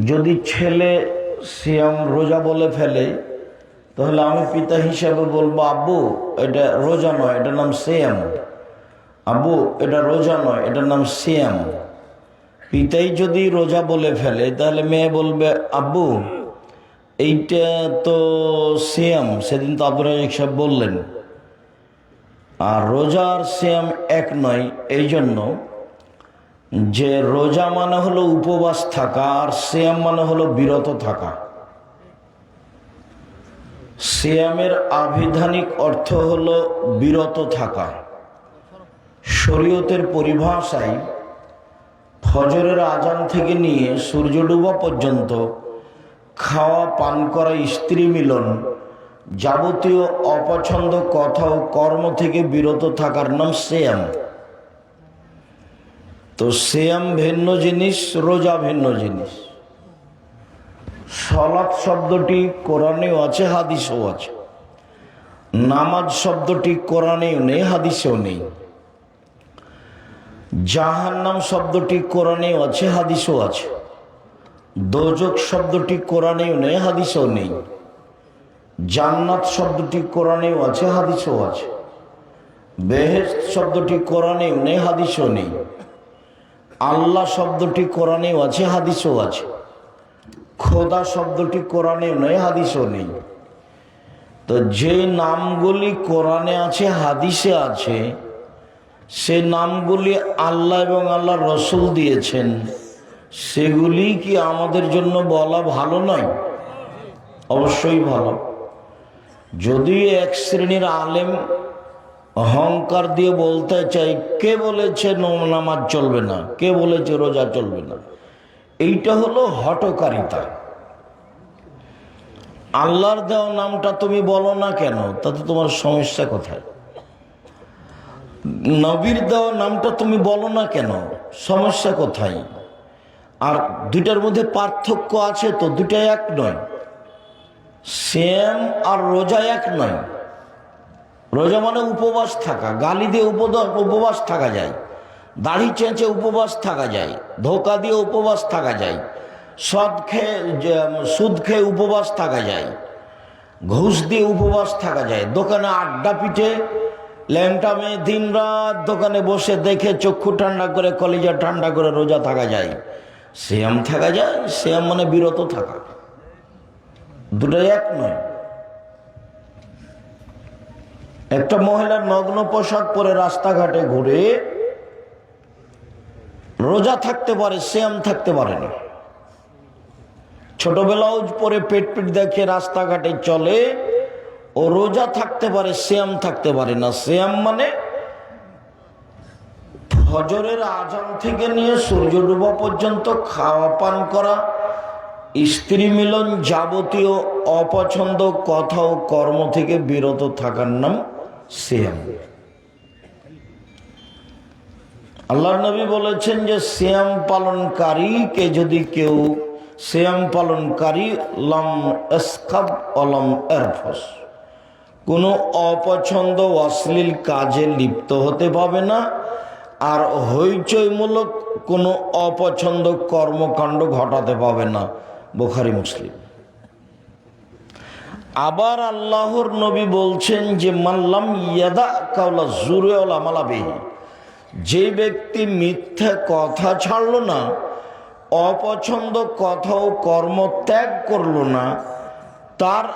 যদি ছেলে সিয়াম রোজা বলে ফেলে, তাহলে আমি পিতা হিসাবে বলব, আব্বু, এটা রোজা নয়, এটার নাম সিয়াম। আব্বু, এটা রোজা নয়, এটার নাম সিয়াম। পিতাই যদি রোজা বলে ফেলে, তাহলে মেয়ে বলবে, আব্বু, এইটা তো সিয়াম। সেদিন তো আব্দুল সাহেব বললেন। আর রোজা আর সিয়াম এক নয় এই জন্য যে রোজা মানে হলো উপবাস থাকা, আর সিয়াম মানে হলো বিরত থাকা। সিয়ামের আবিধানিক অর্থ হলো বিরত থাকা। শরীয়তের পরিভাষায় ফজরের আজান থেকে নিয়ে সূর্য ডুবা পর্যন্ত খাওয়া, পান করা, স্ত্রী মিলন যাবতীয় অপছন্দ কথা ও কর্ম থেকে বিরত থাকার নাম সেয়াম। তো সেয়াম ভিন্ন জিনিস, রোজা ভিন্ন জিনিস। সলাৎ শব্দটি কোরআনেও আছে, হাদিসেও আছে। নামাজ শব্দটি কোরআনেও নেই, হাদিসেও নেই। জাহান্নাম শব্দটি কোরআনেও আছে, হাদিসও আছে। দোজক শব্দটি কোরআনেও নেই, হাদিসও নেই। জান্নাত শব্দটি কোরআনেও আছে, হাদিসও আছে। বেহেস্ত শব্দটি কোরআনেও নেই, হাদিসও নেই। আল্লাহ শব্দটি কোরআনেও আছে, হাদিসও আছে। খোদা শব্দটি কোরআনেও নেই, হাদিসও নেই। তো যে নামগুলি কোরআনে আছে, হাদিসে আছে, সে নামগুলি আল্লাহ এবং আল্লাহ রসুল দিয়েছেন, সেগুলি কি আমাদের জন্য বলা ভালো নয়? অবশ্যই ভালো। যদি এক শ্রেণির আলেম অহংকার দিয়ে বলতে চাই, কে বলেছে নামাজ চলবে না? কে বলেছে রোজা চলবে না? এইটা হলো হটকারিতা আল্লাহর দেওয়া নামটা তুমি বলো না কেন, তাতে তোমার সমস্যা কোথায়? নবীর দেওয়া নামটা তুমি বলো না কেন, সমস্যা কোথায়? আর দুইটার মধ্যে পার্থক্য আছে তো দুটাই এক নয়। সেম আর রোজা এক নয়। রোজা মানে উপবাস থাকা, গালি দিয়ে উপবাস থাকা যায়, দাড়ি চেঁচে উপবাস থাকা যায়, ধোকা দিয়ে উপবাস থাকা যায় সদ খেয়ে সুদ খেয়ে উপবাস থাকা যায়, ঘুষ দিয়ে উপবাস থাকা যায়। দোকানে আড্ডা পিঠে ল্যাংটা মেয়ে দিন রাত দোকানে বসে দেখে চক্ষু ঠান্ডা করে, কলিজা ঠান্ডা করে রোজা থাকা যায়। শ্যাম থাকা যায়, শ্যাম মানে বিরত থাকা। দুটোই এক নয়। একটা মহিলার নগ্ন পোশাক পরে রাস্তাঘাটে ঘুরে রোজা থাকতে পারে শ্যাম থাকতে পারে না। ছোট ব্লাউজ পরে পেট পেট দেখে রাস্তাঘাটে চলে, ও রোজা থাকতে পারে শ্যাম থাকতে পারে না। শ্যাম মানে ফজরের আজান থেকে নিয়ে সূর্য ডুবা পর্যন্ত খাওয়া, পান করা, স্ত্রী মিলন যাবতীয় অপছন্দ কথা ও কর্ম থেকে বিরত থাকার নাম শ্যাম আল্লাহ নবী বলেছেন যে শ্যাম পালনকারীকে যদি কেউ শ্যাম পালনকারী লম এসখাব অলম এরফস কোনো অপছন্দ অশ্লীল কাজে লিপ্ত হতে পাবে না, আর হইচইমূলক কোনো অপছন্দ কর্মকাণ্ড ঘটাতে পাবে না। বোখারি মুসলিম। আবার আল্লাহর নবী বলছেন যে মাল্লাম ইয়াদা কাউলা জুরে মালাবেহি যে ব্যক্তি মিথ্যা কথা ছাড়লো না, অপছন্দ কথা ও কর্ম ত্যাগ করল না, তার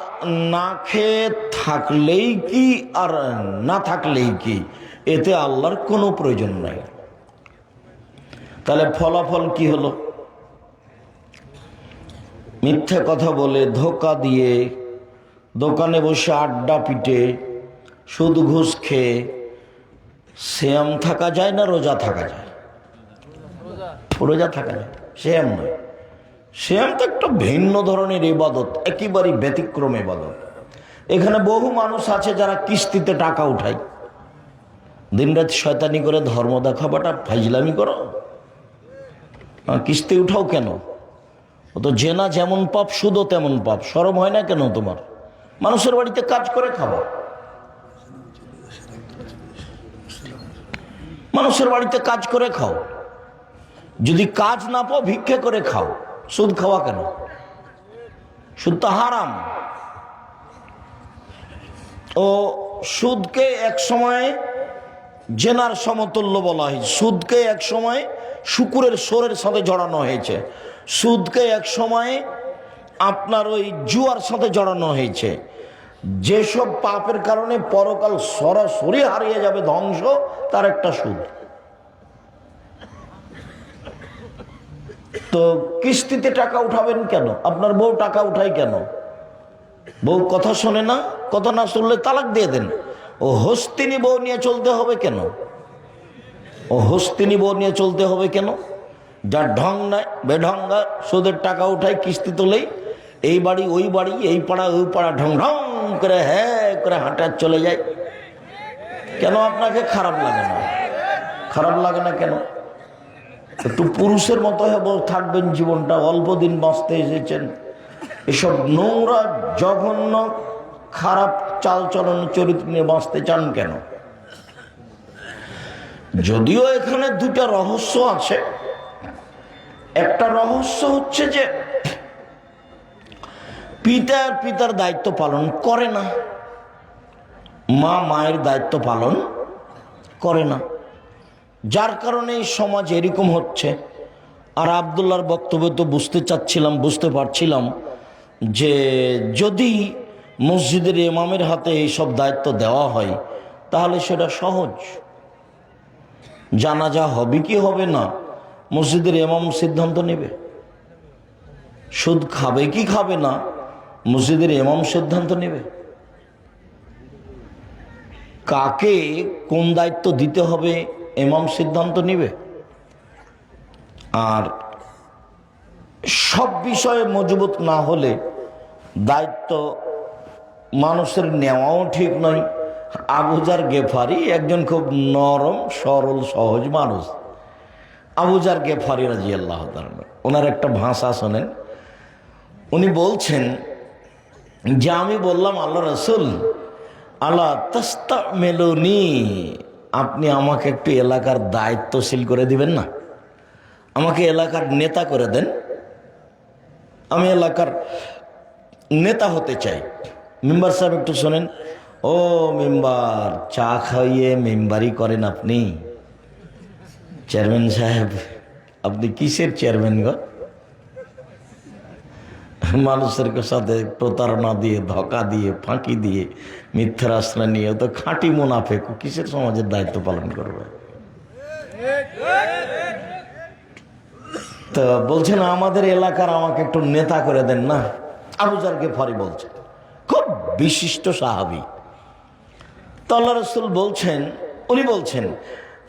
না খেয়ে থাকলেই কি আর না থাকলেই কি, এতে আল্লাহর কোনো প্রয়োজন নাই। তাহলে ফলাফল কি হলো? মিথ্যে কথা বলে ধোকা দিয়ে দোকানে বসে আড্ডা পিটে, সুদ ঘুষ খেয়ে, শ্যাম থাকা যায় না, রোজা থাকা যায়? রোজা থাকা যায়? শ্যাম নয়। শ্যাম তো একটা ভিন্ন ধরনের ইবাদত, একেবারেই ব্যতিক্রম ইবাদত। এখানে বহু মানুষ আছে যারা কিস্তিতে টাকা উঠায়। দিনরাত শয়তানি করে ধর্ম দেখাবাটা ফাইজলামি করো। কিস্তি উঠাও কেন? ও তো জেনা যেমন পাপ, সুদও তেমন পাপ। সরম হয় না কেন তোমার? মানুষের বাড়িতে কাজ করে খাওয়া মানুষের বাড়িতে কাজ করে খাও। যদি কাজ না পাও, ভিক্ষে করে খাও। সুদ খাওয়া কেন? সুদ তো হারাম। ও সুদকে এক সময় জেনার সমতুল্য বলা হয়েছে সুদকে এক সময় শুকুরের সোরের সাথে জড়ানো হয়েছে। সুদকে এক সময় আপনার ওই জুয়ার সাথে জড়ানো হয়েছে। যেসব পাপের কারণে পরকাল সরাসরি হারিয়ে যাবে ধ্বংস, তার একটা সুদ। তো কিস্তিতে টাকা উঠাবেন কেন? আপনার বউ টাকা উঠাই কেন? বউ কথা শোনে না, কথা না শুনলে তালাক দিয়ে দেন। ও হস্তিনী বউ নিয়ে চলতে হবে কেন? ও হস্তিনী বউ নিয়ে চলতে হবে কেন? যার ঢং নাই বেঢঙ্গা সুদের টাকা উঠায়, কিস্তি তোলেই এই বাড়ি, ওই বাড়ি, এই পাড়া, ওই পাড়া, ঢং ঢং করে হ্যাঁ করে হাঁটার চলে যায়। কেন আপনাকে খারাপ লাগে না? খারাপ লাগে না কেন? একটু পুরুষের মতো হয়ে থাকবেন জীবনটা, অল্প দিন বাঁচতে এসেছেন। এসব নোংরা, জঘন্য, খারাপ চালচলন চরিত্র নিয়ে বাঁচতে চান কেন? যদিও এখানে দুটা রহস্য আছে। একটা রহস্য হচ্ছে যে পিতা আর পিতার দায়িত্ব পালন করে না। মা, মায়ের দায়িত্ব পালন করে না। যার কারণে সমাজ এরকম হচ্ছে। আর আবদুল্লার বক্তব্য তো বুঝতে চাচ্ছিলাম, বুঝতে পারছিলাম যে যদি মসজিদের ইমামের হাতে এইসব দায়িত্ব দেওয়া হয়, তাহলে সেটা সহজ। জানাজা হবে কি হবে না, মসজিদের ইমাম সিদ্ধান্ত নেবে। সুদ খাবে কি খাবে না মসজিদের ইমাম সিদ্ধান্ত নেবে। কাকে কোন দায়িত্ব দিতে হবে ইমাম সিদ্ধান্ত নেবে। আর সব বিষয়ে মজবুত না হলে দায়িত্ব মানুষের নেওয়াও ঠিক নয়। আবুজার গেফারি একজন খুব নরম, সরল, সহজ মানুষ। আবুজার গেফারি রাজি আল্লাহ ওনার একটা ভাষা শোনেন। উনি বলছেন যে আমি বললাম, আল্লাহ রসুল, আল্লাহ তস্তা মেলুনি আপনি আমাকে একটু এলাকার দায়িত্বশীল করে দিবেন না? আমাকে এলাকার নেতা করে দেন। আমি এলাকার নেতা হতে চাই। মেম্বার সাহেব একটু শোনেন। ও মেম্বার, চা খাইয়ে মেম্বারই করেন আপনি। চেয়ারম্যান সাহেব, আপনি কিসের চেয়ারম্যান গো? মানুষের সাথে প্রতারণা দিয়ে, ধোকা দিয়ে, ফাঁকি দিয়ে, মিথ্যার আশ্রয় নিয়ে তো খাঁটি মুনাফেক কিসের সমাজের দায়িত্ব পালন করবে? তো বলছেন আমাদের এলাকার আমাকে একটু নেতা করে দেন না? আবুজারকে ফরি বলছেন খুব বিশিষ্ট সাহাবি। তো আল্লাহ রসুল বলছেন, উনি বলছেন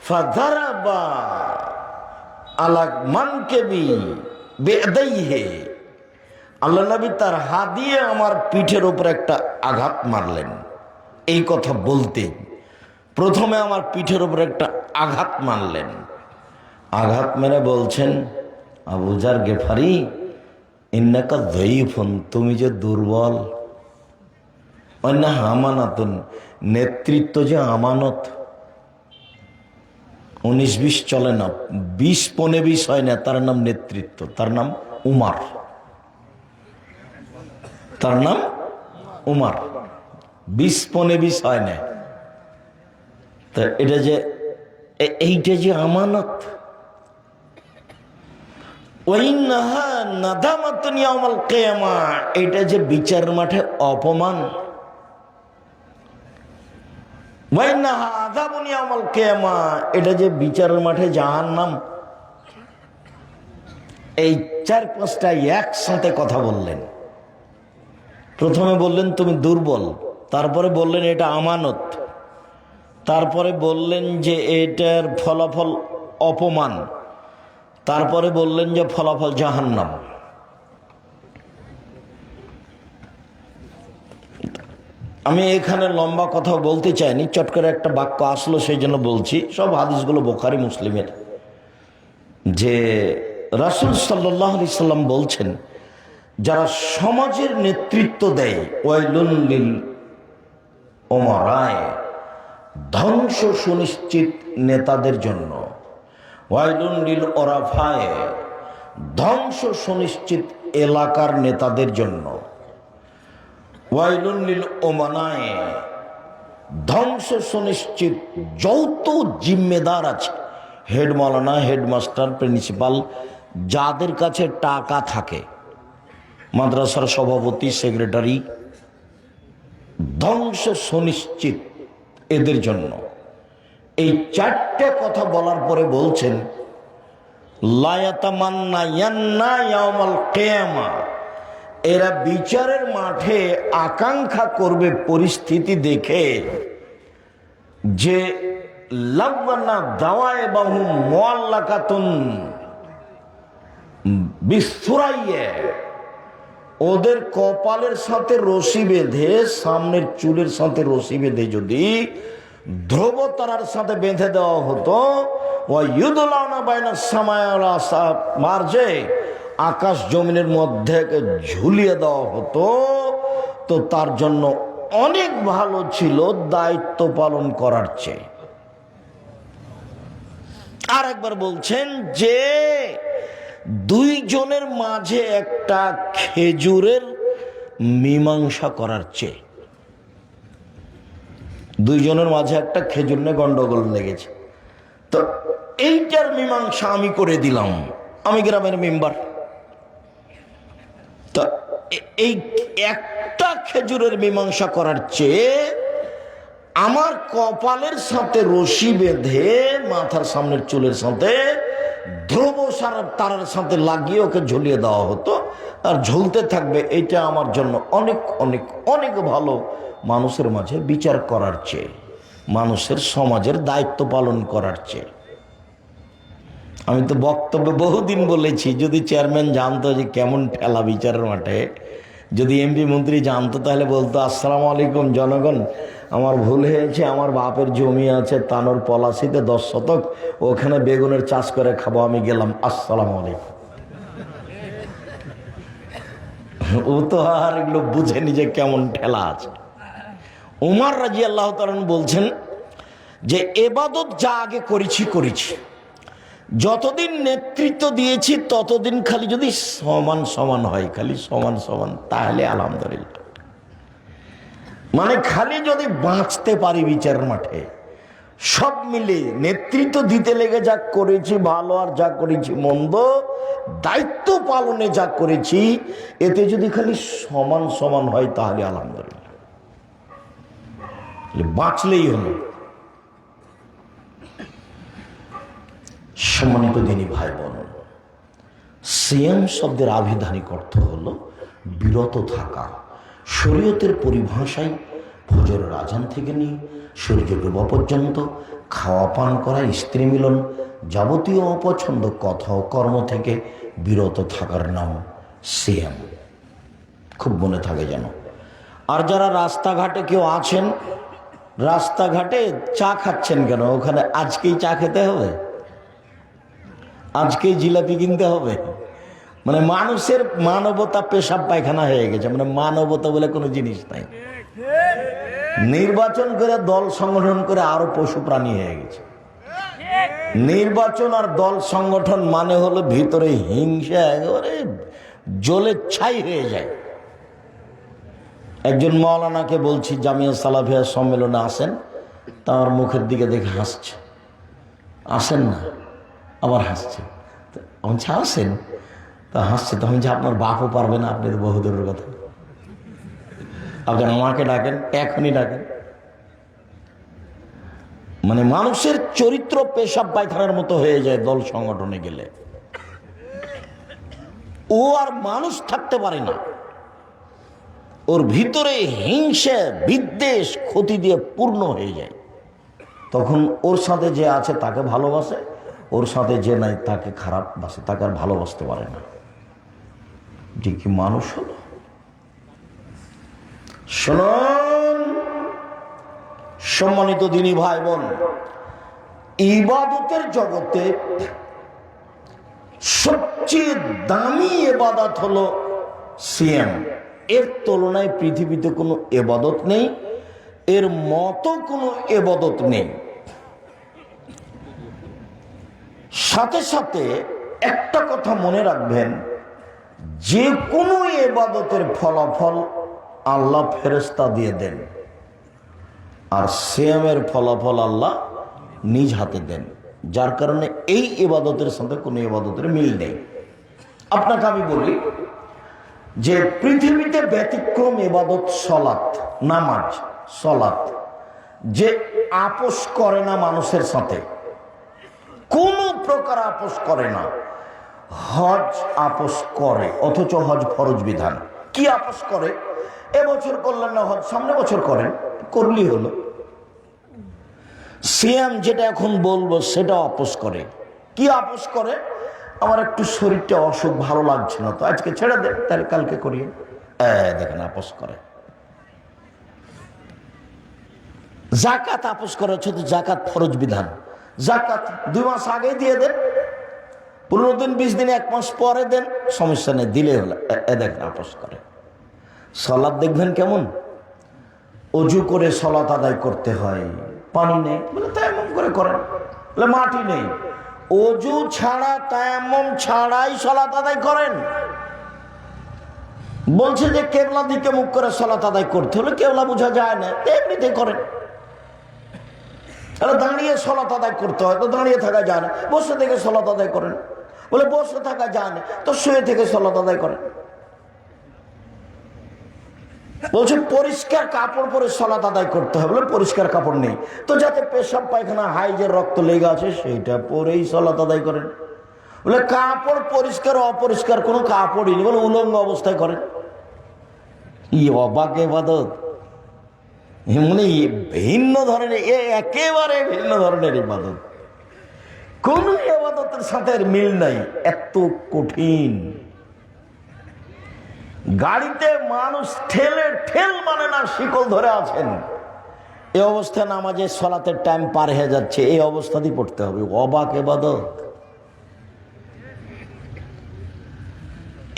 ফাদারাবা আলাক মানকে বি বেদাইহে আল্লাহ নবী তার হাত দিয়ে আমার পিঠের উপর একটা আঘাত মারলেন। এই কথা বলতে প্রথমে আমার পিঠের উপর একটা আঘাত মারলেন। আঘাত মেরে বলছেন আবুজার গেফারি, ইন্নাকা দইফন তুমি যে দুর্বল। অন্য হামানাতুন নেতৃত্ব যে আমানত। উনিশ বিশ চলে না, বিশ পনে বিশ হয় না, তার নাম নেতৃত্ব, তার নাম উমার। তার নাম উমার। বিশ পনে বিশ হয় না তা এটা যে এইটা যে আমানত। এটা যে বিচার মাঠে অপমান। এটা যে বিচারের মাঠে জাহান্নাম। এই চার পাঁচটা একসাথে কথা বললেন। প্রথমে বললেন, তুমি দুর্বল। তারপরে বললেন, এটা আমানত। তারপরে বললেন যে, এটার ফলাফল অপমান। তারপরে বললেন যে, ফলাফল জাহান্নাম। আমি এখানে লম্বা কথা বলতে চাইনি, চট করে একটা বাক্য আসলো সেই জন্য বলছি। সব হাদিসগুলো বোখারি মুসলিমের। যে রাসুল সাল্লাহ আলি সাল্লাম বলছেন যারা সমাজের নেতৃত্ব দেয় ওয়াইলুল্লিল ওমরায় ধ্বংস সুনিশ্চিত নেতাদের জন্য। ওয়াইলুল্লিল ওরাফায়, ধ্বংস সুনিশ্চিত এলাকার নেতাদের জন্য। ওয়াইলুল্লিল ওমানায় ধ্বংস সুনিশ্চিত যৌথ জিম্মেদার আছে। হেড মৌলানা হেডমাস্টার, প্রিন্সিপাল, যাদের কাছে টাকা থাকে। মাদ্রাসার সভাপতি, সেক্রেটারি, ধ্বংস সুনিশ্চিত এদের জন্য। এই চারটে কথা বলার পরে বলছেন এরা বিচারের মাঠে আকাঙ্ক্ষা করবে পরিস্থিতি দেখে যে লাব্বানা দাওয়ায় মোয়াল্লাকাতুন ওদের কপালের সাথে রশি বেঁধে, সামনের চুলের সাথে রশি বেঁধে যদি ধ্রুবতারার সাথে বেঁধে দেওয়া হতো মার্জে, আকাশ জমিনের মধ্যে ঝুলিয়ে দেওয়া হতো, তো তার জন্য অনেক ভালো ছিল দায়িত্ব পালন করার চেয়ে। আর একবার বলছেন যে দুইজনের মাঝে একটা খেজুরের মীমাংসা করার চেয়ে। দুইজনের মাঝে একটা খেজুর নিয়ে গন্ডগোল লেগেছে। তো এইটার মীমাংসা আমি করে দিলাম, আমি গ্রামের মেম্বার। তো এই একটা খেজুরের মীমাংসা করার চেয়ে আমার কপালের সাথে রশি বেঁধে মাথার সামনের চুলের সাথে ধ্রুব সারা তারার সাথে লাগিয়ে ওকে ঝুলিয়ে দেওয়া হতো। আর ঝুলতে থাকবে, এটা আমার জন্য অনেক অনেক অনেক ভালো মানুষের মাঝে বিচার করার চেয়ে, মানুষের সমাজের দায়িত্ব পালন করার চেয়ে। আমি তো বক্তব্যে বহুদিন বলেছি, যদি চেয়ারম্যান জানতো যে কেমন ঠেলা বিচারের মাঠে, যদি এমপি মন্ত্রী জানতো তাহলে বলতো, আসসালামু আলাইকুম জনগণ আমার ভুল হয়েছে, আমার বাপের জমি আছে, তানোর পলাশিতে দশ শতক, ওখানে বেগুনের চাষ করে খাব, আমি গেলাম, আসসালাম আলাইকুম। ও তো আর এগুলো বুঝেনি যে কেমন ঠেলা আছে। উমার রাজি আল্লাহ তালন বলছেন যে, এবাদত যা আগে করেছি করেছি। যতদিন নেতৃত্ব দিয়েছি, ততদিন খালি যদি সমান সমান হয়, খালি সমান সমান, তাহলে আলহামদুলিল্লাহ। মানে খালি যদি বাঁচতে পারি বিচার মাঠে, সব মিলে নেতৃত্ব দিতে লেগে যা করেছি ভালো আর যা করেছি মন্দ, দায়িত্ব পালনে যা করেছি, এতে যদি খালি সমান সমান হয় তাহলে আলহামদুলিল্লাহ। বাঁচলেই হলো। সম্মানিত দিনী ভাই বোন সিয়াম শব্দের আবিধানিক অর্থ হলো বিরত থাকা। শরীয়তের পরিভাষায় ফজরের আজান থেকে নিয়ে সূর্য ডোবা পর্যন্ত, খাওয়া পান করা, স্ত্রী মিলন যাবতীয় অপছন্দ, কথা ও কর্ম থেকে বিরত থাকার নাম সিয়াম। খুব মনে থাকে যেন। আর যারা রাস্তাঘাটে কেউ আছেন, রাস্তাঘাটে চা খাচ্ছেন কেন? ওখানে আজকেই চা খেতে হবে? আজকেই জিলাপি কিনতে হবে? মানে মানুষের মানবতা পেশাব পায়খানা হয়ে গেছে। মানে মানবতা বলে কোনো জিনিস নাই। নির্বাচন করে দল সংগঠন করে আরও পশু প্রাণী হয়ে গেছে। নির্বাচন আর দল সংগঠন মানে হলো ভিতরে হিংসা, একেবারে জলে ছাই হয়ে যায়। একজন মৌলানাকে বলছি, জামিয়া সালাফিয়া সম্মেলনে আসেন, তার মুখের দিকে দেখে হাসছে। আসেন না, আবার হাসছে। আমি আসেন। তা হাসছে, তখন যে আপনার বাপও পারবে না আপনি তো বহুদূরের কথা। আপনি আমাকে ডাকেন, এখনই ডাকেন। মানে মানুষের চরিত্র পেশাব পায়খানার মতো হয়ে যায় দল সংগঠনে গেলে। ও আর মানুষ থাকতে পারে না। ওর ভিতরে হিংসা, বিদ্বেষ, ক্ষতি দিয়ে পূর্ণ হয়ে যায়। তখন ওর সাথে যে আছে তাকে ভালোবাসে, ওর সাথে যে নাই তাকে খারাপ বাসে, তাকে আর ভালোবাসতে পারে না। যে কি মানুষ হলো? শুনুন, সম্মানিত দিনী ভাই বোন ইবাদতের জগতে সবচেয়ে দামি এবাদত হলো সিএম এর তুলনায় পৃথিবীতে কোনো এবাদত নেই, এর মতো কোনো এবাদত নেই। সাথে সাথে একটা কথা মনে রাখবেন যে কোনো এবাদতের ফলাফল আল্লাহ ফেরেস্তা দিয়ে দেন। আর সিয়ামের ফলাফল আল্লাহ নিজ হাতে দেন। যার কারণে এই এবাদতের সাথে কোনো এবাদতের মিল নেই। আপনাকে আমি বলি যে পৃথিবীতে ব্যতিক্রম এবাদত সলাৎ, নামাজ, সলাৎ, যে আপোষ করে না মানুষের সাথে, কোনো প্রকার আপোষ করে না। হজ আপোষ করে, অথচ হজ ফরজ বিধান। কি আপোষ করে? এবছর করলেন না হজ, সামনে বছর করেন করলি হলো। সিএম যেটা এখন বলব, সেটা আপোষ করে। কি আপোষ করে? আমার একটু শরীরটা অসুখ, ভালো লাগছে না তো, আজকে ছেড়ে দেন তাহলে কালকে করিয়ে দেখেন, আপোষ করে। জাকাত আপোষ করে তো জাকাত ফরজ বিধান। জাকাত দুই মাস আগে দিয়ে দেন পনেরো দিন, বিশ দিন, এক মাস পরে দেন, সমস্যা নেই, দিলে হলো। এ- দেখেন আপোষ করে। সলাদ দেখবেন কেমন? অজু করে সলাত আদায় করতে হয়। পানি নেই, বলে তায়াম্মম করে করেন। বলে মাটি নেই। অজু ছাড়া, তায়াম্মম ছাড়াই সলাত আদায় করেন। বলছে যে কেবলা দিকে মুখ করে সলাত আদায় করতে হলে কেবলা বোঝা যায় না এমনিতে করেন। তাহলে দাঁড়িয়ে সলাত আদায় করতে হয়, তো দাঁড়িয়ে থাকা যায় না, বসে থেকে সলাত আদায় করেন। বলে, বসে থাকা যায় না। তো শুয়ে থেকে সলাত আদায় করেন। বলছে, পরিষ্কার কাপড় পরে সলাত আদায় করতে হবে। বলে, পরিষ্কার কাপড় নেই। তো যাতে পেশাব, পায়খানা হাইজের রক্ত লেগে আছে সেইটা পরেই সলাত আদায় করেন। বলে, কাপড় পরিষ্কার, অপরিষ্কার, কোনো কাপড়ই নেই। বলে, উলঙ্গ অবস্থায় করেন। ই অবাক এবাদত মানে ভিন্ন ধরনের একেবারে ভিন্ন ধরনের ইবাদত। কোন এবাদতের সাথে এর মিল নাই, এত কঠিন। গাড়িতে মানুষ ঠেলে ঠেল মানে না, শিকল ধরে আছেন। এই অবস্থায় নামাজের সলাতের টাইম পার হয়ে যাচ্ছে, এই অবস্থাতেই পড়তে হবে। অবাক এবাদত।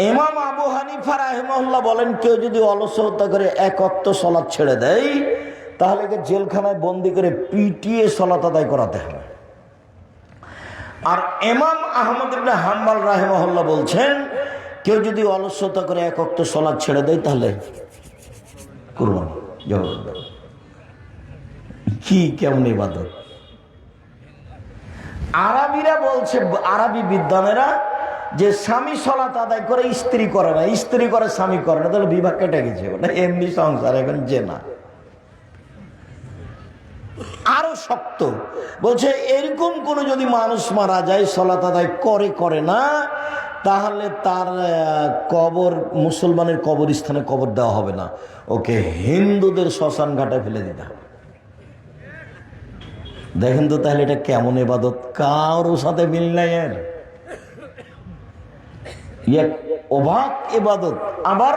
এমাম আবু হানিফা রাহেমাহুল্লাহ বলেন, কেউ যদি অলস হত্যা করে এক অক্ত ছেড়ে দেয়, তাহলে জেলখানায় বন্দি করে পিটিয়ে সলাত আদায় করাতে হবে। আর এমাম আহমদ হাম্বাল রাহেমাহুল্লাহ বলছেন, কেউ যদি অলসতা করে এক অক্ত সলাৎ ছেড়ে দেয়, তাহলে করবান, জবাব। কি, কেমন ইবাদত? আরবিরা বলছে, আরবি বিদ্বানেরা যে স্বামী সলাত আদায় করে, স্ত্রী করে না, স্ত্রী করে, স্বামী করে না, তাহলে বিভাগ কেটে গেছে। ওটা এমনি সংসার, এখন যে না আরও শক্ত। বলছে, এরকম কোনো যদি মানুষ মারা যায় সলাত আদায় করে করে না, তাহলে তার কবর, মুসলমানের কবরস্থানে কবর দেওয়া হবে না। ওকে হিন্দুদের শ্মশান ঘাটে ফেলে দিতে হবে। দেখেন তো তাহলে এটা কেমন এবাদত? কারোর সাথে মিল নাই এর। অবাক এবাদত। আবার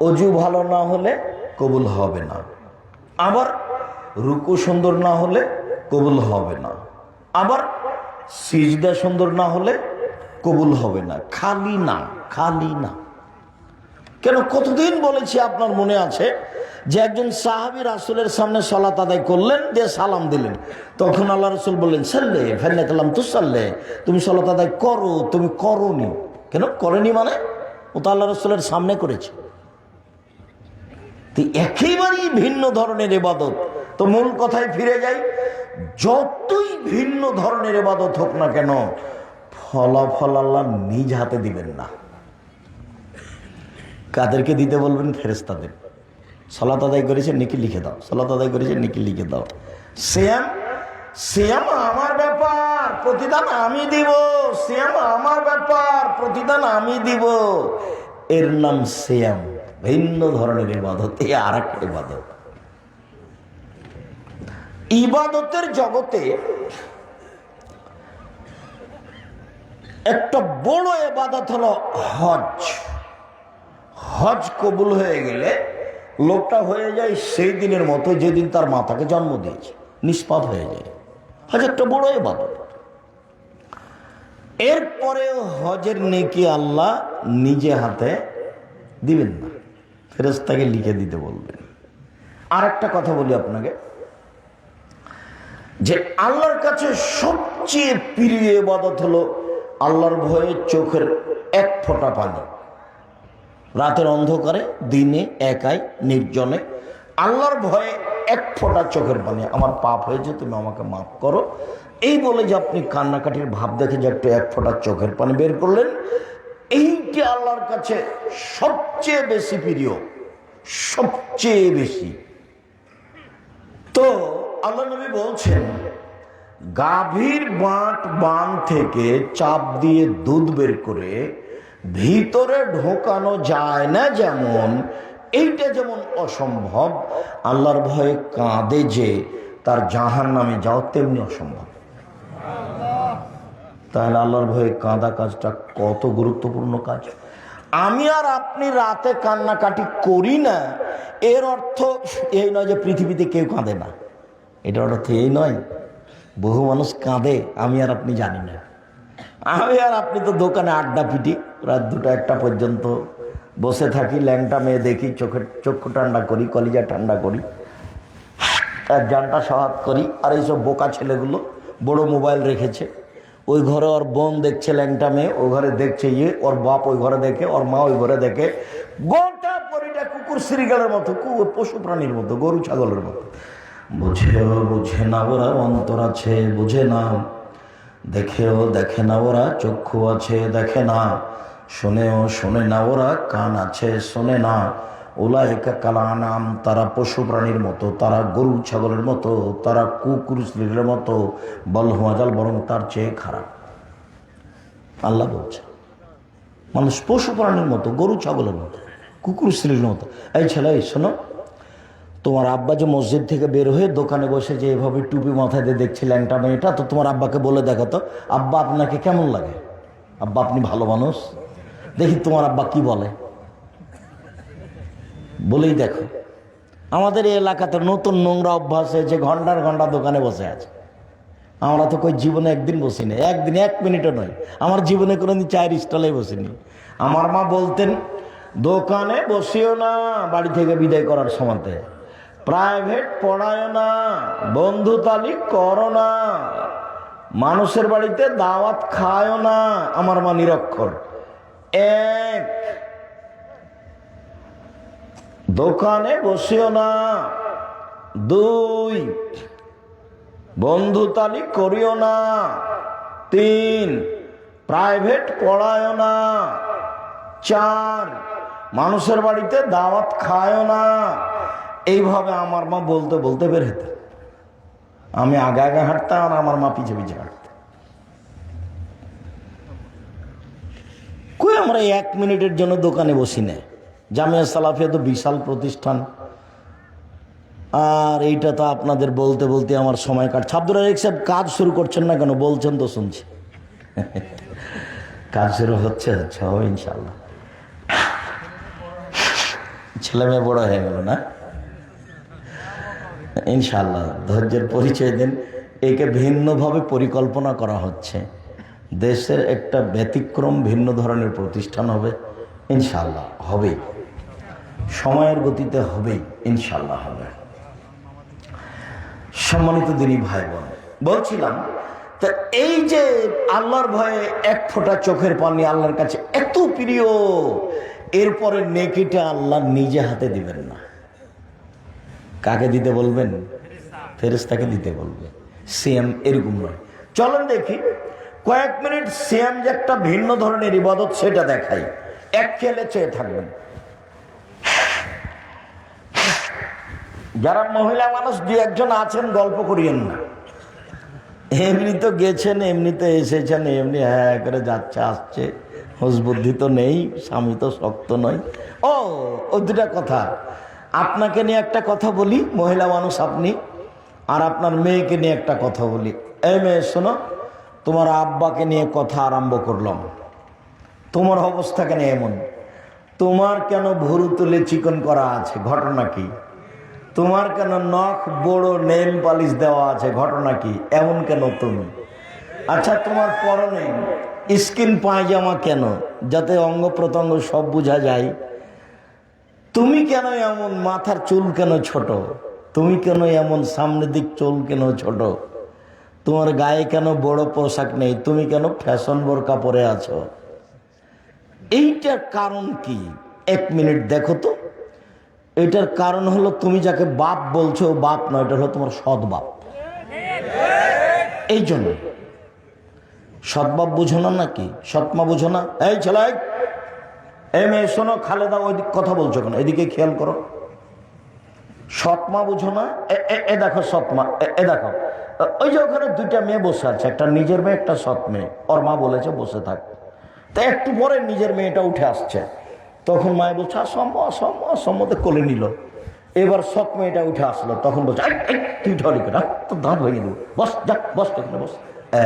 অজু ভালো না হলে কবুল হবে না। আবার রুকু সুন্দর না হলে কবুল হবে না। আবার সিজদা সুন্দর না হলে কবুল হবে না। খালি না খালি না। কেন কতদিন বলেছি আপনার মনে আছে যে একজন সাহাবি রাসুলের সামনে সলাত আদায় করলেন, দিয়ে সালাম দিলেন। তখন আল্লাহ রসুল বললেন, সাল্লে ফেরনে কালাম তু সাল্লে তুমি সলাত আদায় করো, তুমি করনি। কেন? করেনি মানে? ও তো আল্লাহ রসুলের সামনে করেছে। তো একেবারেই ভিন্ন ধরনের এবাদত তো মূল কথায় ফিরে যাই, যতই ভিন্ন ধরনের এবাদত হোক না কেন, ফলাফল আল্লাহ নিজ হাতে দিবেন না। কাদেরকে দিতে বলবেন? ফেরেস্তাদের সলাত আদায় করেছে, নিকি লিখে দাও। সলাত আদায় করেছে, নিকি লিখে দাও। শ্যাম শ্যাম আমার ব্যাপার, প্রতিদান আমি দিব। শ্যাম আমার ব্যাপার, প্রতিদান আমি দিব। এর নাম শ্যাম ভিন্ন ধরনের ইবাদত এ আর একটা ইবাদত। ইবাদতের জগতে একটা বড় এবাদত হলো হজ। হজ কবুল হয়ে গেলে লোকটা হয়ে যায় সেই দিনের মতো যেদিন তার মাতাকে জন্ম দিয়েছে নিষ্পাত হয়ে যায়। হজ একটা বড় এবাদত এরপরে হজের নেকি আল্লাহ নিজে হাতে দিবেন না। ফেরেস্তাকে লিখে দিতে বলবেন। আর একটা কথা বলি আপনাকে। যে আল্লাহর কাছে সবচেয়ে প্রিয় ইবাদত হলো আল্লাহর ভয়ে চোখের এক ফোঁটা পানি। রাতের অন্ধকারে, দিনে একাই, নির্জনে আল্লাহর ভয়ে এক ফোঁটা চোখের পানি। আমার পাপ হয়েছে, তুমি আমাকে মাফ করো। এই বলে যে আপনি কান্নাকাটির ভাব দেখে যে একটু এক ফোঁটা চোখের পানি বের করলেন, এইটি আল্লাহর কাছে সবচেয়ে বেশি প্রিয়, সবচেয়ে বেশি। তো আল্লাহ নবী বলছেন, গাভীর বাঁট বান থেকে চাপ দিয়ে দুধ বের করে ভিতরে ঢোকানো যায় না যেমন, এইটা যেমন অসম্ভব, আল্লাহর ভয়ে কাঁদে যে তার জাহান নামে যাও তেমনি অসম্ভব। তাহলে আল্লাহর ভয়ে কাঁদা কাজটা কত গুরুত্বপূর্ণ কাজ? আমি আর আপনি রাতে কান্নাকাটি করি না, এর অর্থ এই নয় যে পৃথিবীতে কেউ কাঁদে না। এটার অর্থ এই নয়। বহু মানুষ কাঁদে, আমি আর আপনি জানি না। আমি আর আপনি তো দোকানে আড্ডা পিটি, রাত দুটো একটা পর্যন্ত বসে থাকি, ল্যাংটা মেয়ে দেখি, চোখে চক্ষু ঠান্ডা করি, কলিজা ঠান্ডা করি এক জানটা সহাত করি, আর এইসব বোকা ছেলেগুলো বড় মোবাইল রেখেছে। ওই ঘরে ওর বোন দেখছে ল্যাংটা মেয়ে, ও ঘরে দেখছে ইয়ে ওর বাপ ওই ঘরে দেখে, ওর মা ওই ঘরে দেখে। গোটা পরিটা কুকুর শ্রীগালের মতো পশু প্রাণীর মতো, গরু, ছাগলের মতো। বুঝেও বুঝে না ওরা, অন্তর আছে বুঝে না। দেখেও দেখে না ওরা, চক্ষু আছে দেখে না। শোনেও শোনে না ওরা, কান আছে শোনে না। ওলায়কা কালা নাম তারা পশু প্রাণীর মতো, তারা গরু ছাগলের মতো, তারা কুকুর স্ত্রীর মতো, বল হাজাল বরং তার চেয়ে খারাপ। আল্লাহ বলছে, মানুষ পশু প্রাণীর মতো, গরু ছাগলের মতো, কুকুর স্ত্রীর মতো। এই ছেলে শোনো তোমার আব্বা যে মসজিদ থেকে বের হয়ে দোকানে বসে যে এভাবে টুপি মাথায় দিয়ে দেখছি ল্যাংটা মেয়েটা, তো তোমার আব্বাকে বলে দেখো তো, আব্বা আপনাকে কেমন লাগে? আব্বা আপনি ভালো মানুষ। দেখি তোমার আব্বা কি বলে। বলেই দেখো। আমাদের এই এলাকাতে নতুন নোংরা অভ্যাস হয়েছে ঘণ্টার ঘণ্টা দোকানে বসে আছে। আমরা তো কই জীবনে একদিন বসিনি, একদিন এক মিনিটও নয়। আমার জীবনে কোনোদিন চায়ের স্টলে বসিনি। আমার মা বলতেন, দোকানে বসিও না, বাড়ি থেকে বিদায় করার সময়তে। প্রাইভেট পড়ায় না, বন্ধু তালিক করো না, মানুষের বাড়িতে দাওয়াত খায়ও না, আমার মা নিরক্ষর। এক, দোকানে বসিও না। দুই, বন্ধু তালিক করিও না। তিন, প্রাইভেট পড়ায়ও না। চার, মানুষের বাড়িতে দাওয়াত খায়ও না। এইভাবে আমার মা বলতে বলতে বের হতো আমি আগে আগে হাঁটতাম আর আমার মা পিছে পিছে হাঁটতাম কই আমরা এক মিনিটের জন্য দোকানে বসি না? জামিয়া সালাফিয়া তো বিশাল প্রতিষ্ঠান। আর এইটা তো আপনাদের বলতে বলতে আমার সময় কাটছে। আব্দুল রাজাক সাহেব, কাজ শুরু করছেন না কেন? বলছেন তো শুনছি। কাজ শুরু হচ্ছে হচ্ছে, হবে ইনশাল্লাহ ছেলে মেয়ে বড় হয়ে গেল না? ইনশাল্লাহ ধৈর্যের পরিচয় দিন। একে ভিন্নভাবে পরিকল্পনা করা হচ্ছে। দেশের একটা ব্যতিক্রম ভিন্ন ধরনের প্রতিষ্ঠান হবে ইনশাল্লাহ হবেই সময়ের গতিতে হবেই ইনশাল্লাহ হবে। সম্মানিত দিনী ভাই বোন বলছিলাম, তা এই যে আল্লাহর ভয়ে এক ফোঁটা চোখের পানি আল্লাহর কাছে এত প্রিয়, এরপরে নেকিটা আল্লাহ নিজে হাতে দিবেন না। কাকে দিতে বলবেন? ফেরেস্তাকে দিতে বলবে। সেম এরকম নয়। চলেন দেখি, কয়েক মিনিট সেম যে একটা ভিন্ন ধরনের ইবাদত সেটা দেখাই। এক খেলে চেয়ে থাকবেন। যারা মহিলা মানুষ দু একজন আছেন, গল্প করিয়েন না। এমনি তো গেছেন এমনিতে এসেছেন, এমনি হ্যাঁ করে যাচ্ছে, আসছে। হুঁশ বুদ্ধি তো নেই, স্বামী তো শক্ত নয়। ও ও দুটা কথা। আপনাকে নিয়ে একটা কথা বলি, মহিলা মানুষ আপনি, আর আপনার মেয়েকে নিয়ে একটা কথা বলি। এই মেয়ে, শোনো, তোমার আব্বাকে নিয়ে কথা আরম্ভ করলাম। তোমার অবস্থা কেন এমন? তোমার কেন ভুরু তুলে চিকন করা আছে? ঘটনা কি? তোমার কেন নখ বড় নেল পালিশ দেওয়া আছে? ঘটনা কি? এমন কেন তুমি? আচ্ছা তোমার পরনে স্কিন পায়জামা কেন? যাতে অঙ্গ প্রত্যঙ্গ সব বোঝা যায়। তুমি কেন এমন মাথার চুল কেন ছোট? তুমি কেন এমন সামনের দিক চুল কেন ছোট? তোমার গায়ে কেন বড় পোশাক নেই? তুমি কেন ফ্যাশন বোরকা পরে আছো? এইটার কারণ কি? এক মিনিট দেখো তো। এটার কারণ হলো তুমি যাকে বাপ বলছো, বাপ নয়, এটা হলো তোমার সৎবাপ এই জন্য সৎবাপ বুঝো না নাকি? সৎমা বুঝো না? এই ছেলে এই মেয়ে শোনো খালেদা ওই কথা বলছো কেন? এদিকে খেয়াল করো। সৎমা বুঝো না? এ- এ- এ দেখো সৎমা এ- এ দেখো। ওই যে ওখানে দুইটা মেয়ে বসে আছে একটা নিজের মেয়ে একটা সৎ মেয়ে। ওর মা বলেছে বসে থাক। তা একটু পরে নিজের মেয়েটা উঠে আসছে। তখন মায়ে বলছে অসম্ভব অসম্ভব অসম্মতে কোলে নিল। এবার সৎ মেয়েটা উঠে আসলো। তখন বলছে "এই, এই, তুই ঢলি কেটা তো দাঁত ভেঙে দেবো। বস যা বস এখানে বস। এ,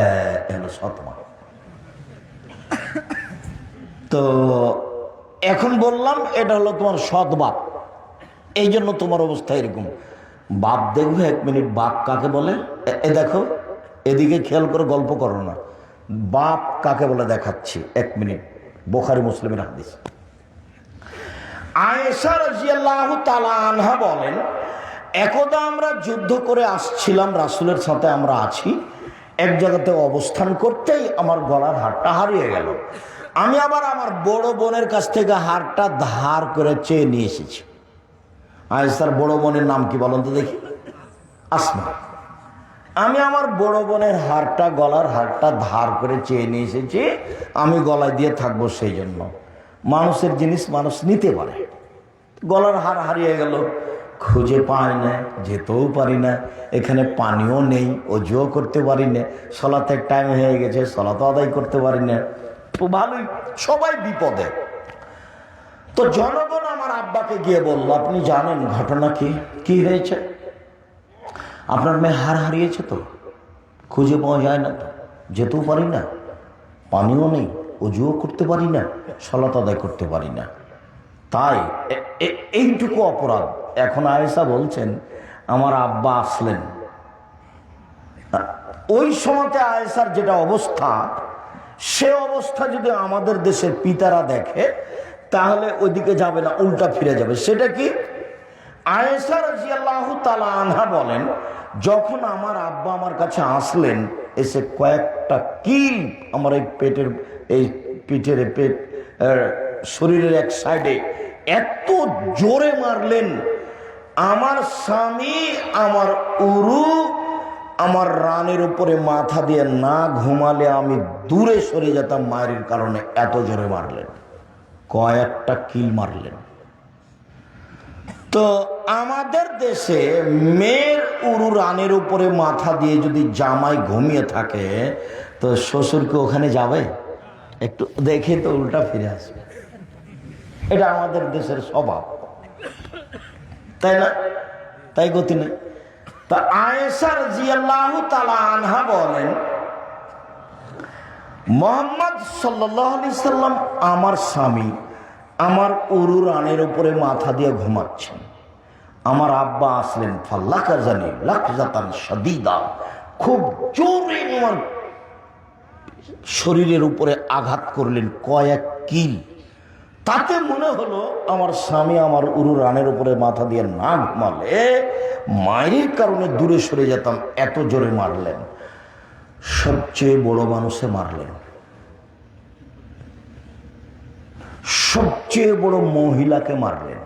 এ হলো সৎ মা তো এখন বললাম, এটা হলো তোমার সৎ বাপ। এই জন্য তোমার অবস্থা এরকম। বাপ দেখবে, এক মিনিট বাপ কাকে বলে? এ- দেখো, এদিকে খেয়াল করে গল্প করো না। বাপ কাকে বলে দেখাচ্ছি? এক মিনিট। বোখারি মুসলিমের হাদিস। আয়েশা রাজিয়াল্লাহু তাআলা আনহা বলেন, একদা আমরা যুদ্ধ করে আসছিলাম, রাসূলের সাথে আমরা আছি। এক জায়গাতে অবস্থান করতেই আমার গলার হারটা হারিয়ে গেল। আমি আবার আমার বড় বোনের কাছ থেকে হারটা ধার করে চেয়ে নিয়ে এসেছি। আয়েশার বড় বোনের নাম কি বলেন তো দেখি? আসমা। আমি আমার বড় বোনের হারটা, গলার হারটা ধার করে চেয়ে নিয়ে এসেছি, আমি গলায় দিয়ে থাকব সেই জন্য। মানুষের জিনিস মানুষ নিতে পারে। গলার হার হারিয়ে গেল, খুঁজে পাই না, যেতেও পারি না, এখানে পানিও নেই, অজুও করতে পারি না, সলাতের টাইম হয়ে গেছে সলাতো আদায় করতে পারি না। ভালোই, সবাই বিপদে। তো জনগণ আমার আব্বাকে গিয়ে বলল, আপনি জানেন ঘটনা কি? কি হয়েছে? আপনার মেয়ে হার হারিয়েছে তো? খুঁজে পাওয়া যায় না তো। যেতেও পারি না। পানিও নেই, অজুও করতে পারি না, সলাত আদায় করতে পারি না। তাই এইটুকু অপরাধ। এখন আয়েশা বলছেন, আমার আব্বা আসলেন। ওই সময়তে আয়েশার যেটা অবস্থা সে অবস্থা যদি আমাদের দেশের পিতারা দেখে, তাহলে ওইদিকে যাবে না, উল্টা ফিরে যাবে। সেটা কি? আয়েশা রাজিয়াল্লাহু তাআলা আনহা বলেন, যখন আমার আব্বা আমার কাছে আসলেন, এসে কয়েকটা কিল আমার এই পেটের, এই পিঠের পেট শরীরের এক সাইডে এত জোরে মারলেন, আমার স্বামী, আমার উরু আমার রানের উপরে মাথা দিয়ে না ঘুমালে আমি দূরে সরে যেতাম মায়ের কারণে এত জোরে মারলেন। কয়েকটা কিল মারলেন। তো আমাদের দেশে মেয়ের উরু রানের উপরে মাথা দিয়ে যদি জামাই ঘুমিয়ে থাকে, তো শ্বশুরকে ওখানে যাবে? একটু দেখে তো উল্টা ফিরে আসবে। এটা আমাদের দেশের স্বভাব। তাই না? তাই গতি নেই। তা আয়েসার জিয়াল্লাহ তালা আনহা বলেন, মোহাম্মদ সাল্লাহ সাল্লাম আমার স্বামী আমার উরু রানের উপরে মাথা দিয়ে ঘুমাচ্ছেন। আমার আব্বা আসলেন, ফাল্লাকা জানি লাকজাতান সাদিদা খুব জোরে আমার শরীরের উপরে আঘাত করলেন, কয়েক কিল। তাতে মনে হলো আমার স্বামী আমার উরু রানের উপরে মাথা দিয়ে না ঘুমালে, মায়ের কারণে দূরে সরে যেতাম, এত জোরে মারলেন। সবচেয়ে বড় মানুষে মারলেন। সবচেয়ে বড় মহিলাকে মারলেন।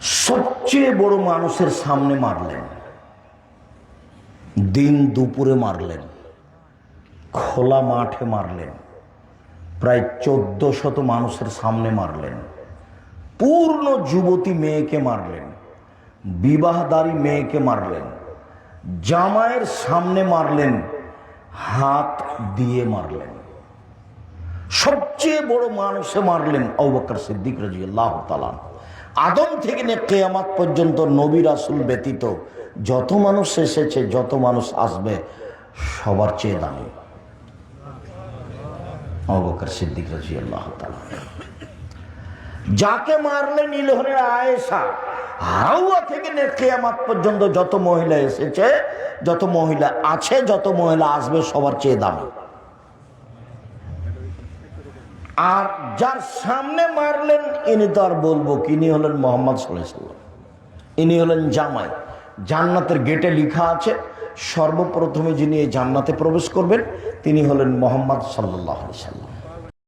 সবচেয়ে বড় মানুষের সামনে মারলেন। দিন দুপুরে মারলেন। খোলা মাঠে মারলেন। প্রায় চোদ্দ শত মানুষের সামনে মারলেন। পূর্ণ যুবতী মেয়েকে মারলেন। বিবাহদারী মেয়েকে মারলেন। জামাইয়ের সামনে মারলেন। হাত দিয়ে মারলেন। সবচেয়ে বড় মানুষে মারলেন অবকর সিদ্দিক রাজি আল্লাহ তালান আদম থেকে কেয়ামাত পর্যন্ত নবী রাসুল ব্যতীত যত মানুষ এসেছে, যত মানুষ আসবে, সবার চেয়ে দামি। অবকর সিদ্দিক রাজি আল্লাহ যাকে মারলেন ইলহনের আয়েশা, হাওয়া থেকে কেয়ামাত পর্যন্ত যত মহিলা এসেছে, যত মহিলা আছে, যত মহিলা আসবে, সবার চেয়ে দামি। আর যার সামনে মারলেন, ইনি তো আর বলব ইনি হলেন মোহাম্মদ সাল্লাম ইনি হলেন জামাই। জান্নাতের গেটে লিখা আছে সর্বপ্রথমে যিনি জান্নাতে প্রবেশ করবেন তিনি হলেন মোহাম্মদ সাল্লাহ সাল্লাম।